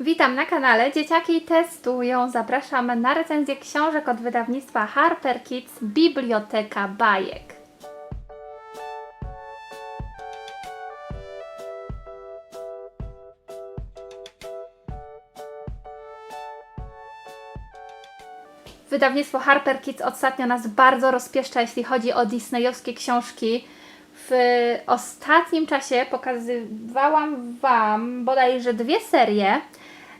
Witam na kanale Dzieciaki Testują. Zapraszam na recenzję książek od wydawnictwa Harper Kids Biblioteka Bajek. Wydawnictwo Harper Kids ostatnio nas bardzo rozpieszcza, jeśli chodzi o disneyowskie książki. W ostatnim czasie pokazywałam Wam bodajże dwie serie.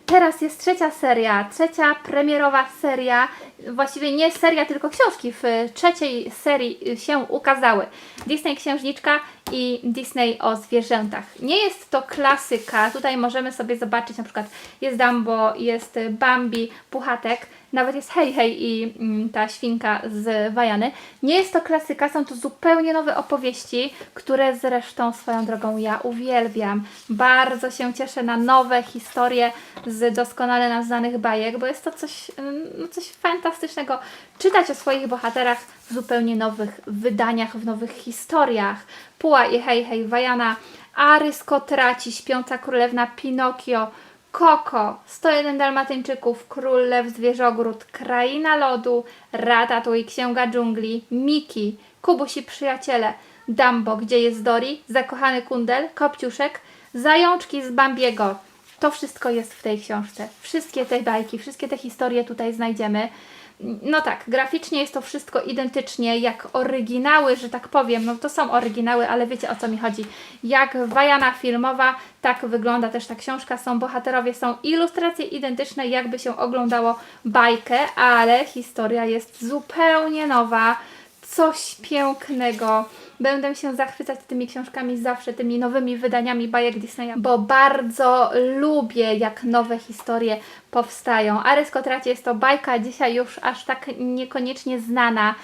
Teraz jest trzecia seria, trzecia premierowa seria, właściwie nie seria, tylko książki w trzeciej serii się ukazały. Disney Księżniczka i Disney o zwierzętach. Nie jest to klasyka, tutaj możemy sobie zobaczyć na przykład jest Dumbo, jest Bambi, Puchatek, nawet jest Hej Hej i mm, ta świnka z Wajany. Nie jest to klasyka, są to zupełnie nowe opowieści, które zresztą swoją drogą ja uwielbiam. Bardzo się cieszę na nowe historie z doskonale nam znanych bajek, bo jest to coś, mm, no coś fantastycznego. Czytać o swoich bohaterach w zupełnie nowych wydaniach, w nowych historiach. Puła i Hej Hej Wajana, Arysko traci, Śpiąca Królewna, Pinokio, Koko, 101 Dalmatyńczyków, Król Lew Zwierzogród, Kraina Lodu, Ratatuj, Księga Dżungli, Miki, Kubusi Przyjaciele, Dumbo, Gdzie jest Dory, Zakochany Kundel, Kopciuszek, Zajączki z Bambiego. To wszystko jest w tej książce. Wszystkie te bajki, wszystkie te historie tutaj znajdziemy. No tak, graficznie jest to wszystko identycznie jak oryginały, że tak powiem. No to są oryginały, ale wiecie o co mi chodzi. Jak wajana filmowa, tak wygląda też ta książka. Są bohaterowie, są ilustracje identyczne, jakby się oglądało bajkę, ale historia jest zupełnie nowa. Coś pięknego. Będę się zachwycać tymi książkami zawsze, tymi nowymi wydaniami bajek Disneya, bo bardzo lubię, jak nowe historie powstają. Aryskotracie jest to bajka, dzisiaj już aż tak niekoniecznie znana,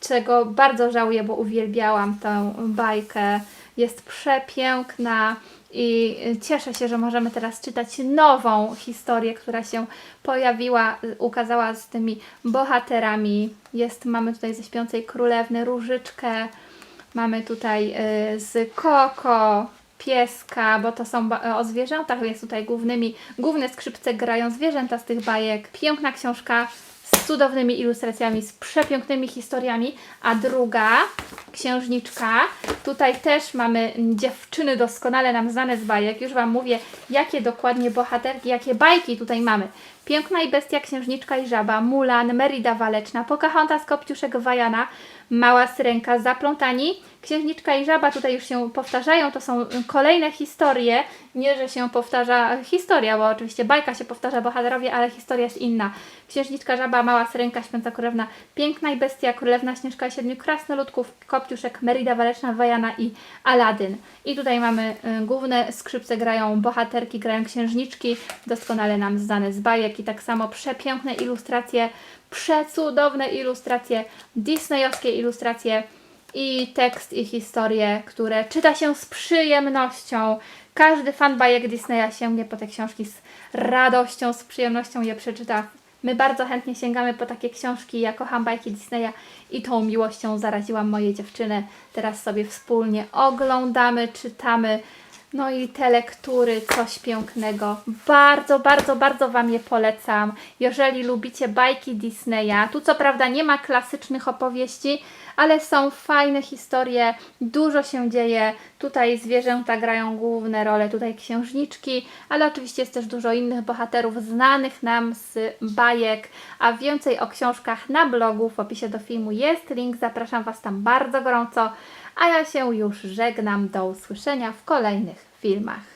czego bardzo żałuję, bo uwielbiałam tę bajkę. Jest przepiękna i cieszę się, że możemy teraz czytać nową historię, która się pojawiła, ukazała z tymi bohaterami. Jest, mamy tutaj ze Śpiącej Królewny Różyczkę, Mamy tutaj y, z Koko, pieska, bo to są o zwierzętach, jest tutaj głównymi, główne skrzypce grają zwierzęta z tych bajek. Piękna książka z cudownymi ilustracjami, z przepięknymi historiami, a druga księżniczka. Tutaj też mamy dziewczyny doskonale nam znane z bajek. Już Wam mówię, jakie dokładnie bohaterki, jakie bajki tutaj mamy. Piękna i bestia, księżniczka i żaba, Mulan, Merida Waleczna, Pocahontas, Kopciuszek, Wajana, Mała Syrenka, Zaplątani, Księżniczka i żaba tutaj już się powtarzają, to są kolejne historie, nie, że się powtarza historia, bo oczywiście bajka się powtarza bohaterowie, ale historia jest inna. Księżniczka, żaba, Mała Syrenka, Śpiąca Królewna, Piękna i bestia, Królewna Śnieżka Siedmiu Krasnoludków, Kopciuszek, Merida Waleczna, Wajana i Aladyn. I tutaj mamy y, główne skrzypce grają bohaterki, grają księżniczki, doskonale nam znane z bajek i tak samo przepiękne ilustracje, przecudowne ilustracje, disneyowskie ilustracje i tekst i historie, które czyta się z przyjemnością. Każdy fan bajek Disneya sięgnie po te książki z radością, z przyjemnością je przeczyta. My bardzo chętnie sięgamy po takie książki. Ja kocham bajki Disneya i tą miłością zaraziłam moje dziewczyny. Teraz sobie wspólnie oglądamy, czytamy. No i te lektury, coś pięknego. Bardzo, bardzo, bardzo Wam je polecam. Jeżeli lubicie bajki Disneya, tu co prawda nie ma klasycznych opowieści, ale są fajne historie, dużo się dzieje. Tutaj zwierzęta grają główne role, tutaj księżniczki, ale oczywiście jest też dużo innych bohaterów znanych nam z bajek, a więcej o książkach na blogu w opisie do filmu jest. Link, zapraszam Was tam bardzo gorąco, a ja się już żegnam, do usłyszenia w kolejnych filmach.